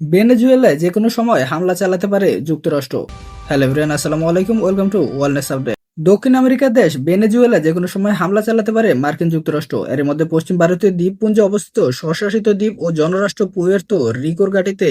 ভেনেজুয়েলায় যে কোনো সময় হামলা চালাতে পারে যুক্তরাষ্ট্র। হ্যালো এভরিওয়ান, আসসালামু আলাইকুম, ওয়েলকাম টু ওয়ালনেস আপডেট। দক্ষিণ আমেরিকার দেশ ভেনেজুয়েলা যে কোনো সময় হামলা চালাতে পারে মার্কিন যুক্তরাষ্ট্র। এর মধ্যে পশ্চিম ভারতীয় দ্বীপপুঞ্জে অবস্থিত স্বশাসিত দ্বীপ ও জনরাষ্ট্র পুয়ের্তো রিকোর ঘাটিতে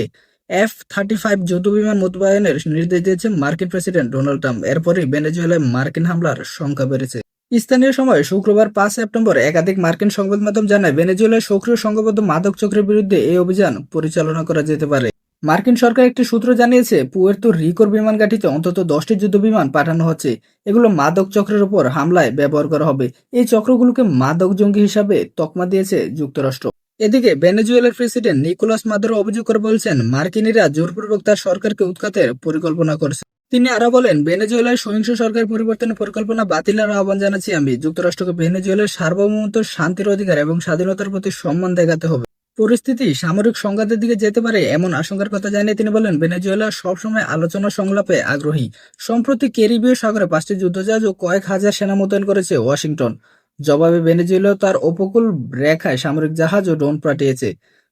এফ থার্টি ফাইভ যুদ্ধবিমান মোতায়েনের নির্দেশ দিয়েছে মার্কিন প্রেসিডেন্ট ডোনাল্ড ট্রাম্প। এরপরই ভেনেজুয়েলায় মার্কিন হামলার সংখ্যা বেড়েছে। স্থানীয় সময় শুক্রবার পাঁচ সেপ্টেম্বর একাধিক মার্কিন সংবাদ মাধ্যম জানায়, ভেনেজুয়েলার সক্রিয় সংঘবদ্ধ মাদক চক্রের বিরুদ্ধে এই অভিযান পরিচালনা করা যেতে পারে। মার্কিন সরকার একটি সূত্র জানিয়েছে, পুয়ের্তো রিকোর বিমান ঘাঁটিতে অন্তত দশটি যুদ্ধবিমান পাঠানো হচ্ছে। এগুলো মাদক চক্রের উপর হামলায় ব্যবহার করা হবে। এই চক্রগুলোকে মাদক জঙ্গি হিসাবে তকমা দিয়েছে যুক্তরাষ্ট্র। এদিকে ভেনেজুয়েলার প্রেসিডেন্ট নিকোলাস মাদুরো অভিযোগ করে বলছেন, মার্কিনীরা জোরপূর্বক তার সরকারকে উৎখাতের পরিকল্পনা করছে। তিনি আরও বলেন ভেনেজুয়েলার সহিংস সরকার পরিবর্তনের পরিকল্পনা বাতিলের আহ্বান জানাচ্ছি আমি। যুক্তরাষ্ট্রকে ভেনেজুয়েলার সার্বভৌমত্ব, শান্তির অধিকার এবং স্বাধীনতার প্রতি সম্মান দেখাতে হবে। পরিস্থিতি সামরিক সংঘাতের দিকে যেতে পারে এমন আশঙ্কার কথা জানিয়ে তিনি বলেন, ভেনেজুয়েলা সবসময় আলোচনা সংলাপে আগ্রহী। সম্প্রতি ক্যারিবীয় সাগরে পাঁচটি যুদ্ধজাহাজ ও কয়েক হাজার সেনা মোতায়েন করেছে ওয়াশিংটন। জবাবে ভেনেজুয়েলা তার উপকূল রেখায় সামরিক জাহাজ ও ড্রোন পাঠিয়েছে।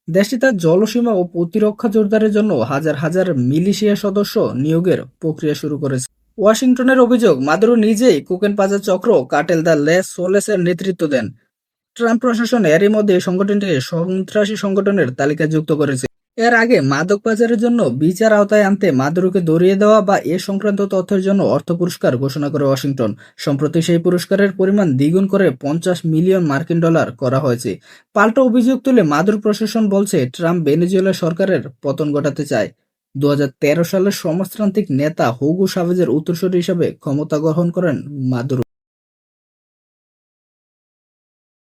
দেশটি তার জলসীমা ও প্রতিরক্ষা জোরদারের জন্য হাজার হাজার মিলিশিয়া সদস্য নিয়োগের প্রক্রিয়া শুরু করেছে। ওয়াশিংটনের অভিযোগ, মাদুরো নিজেই কোকেন পাজার চক্র কাটেল দ্য লেস সোলেসের নেতৃত্ব দেন। ট্রাম্প প্রশাসন এরই মধ্যে সংগঠনটিকে সন্ত্রাসী সংগঠনের তালিকায় যুক্ত করেছে। এর আগে মাদক পাচারের জন্য বিচার আওতায় আনতে মাদুরোকে দৌড়িয়ে দেওয়া বা এ সংক্রান্ত তথ্যের জন্য অর্থ পুরস্কার ঘোষণা করে ওয়াশিংটন। সম্প্রতি সেই পুরস্কারের পরিমাণ দ্বিগুণ করে পঞ্চাশ মিলিয়ন মার্কিন ডলার করা হয়েছে। পাল্টা অভিযোগ তুলে মাদুর প্রশাসন বলছে, ট্রাম্প ভেনেজুয়েলা সরকারের পতন ঘটাতে চায়। দু হাজার তেরো সালের সমাজতান্ত্রিক নেতা হুগো সাভেজের উত্তরসূরি হিসেবে ক্ষমতা গ্রহণ করেন মাদুরো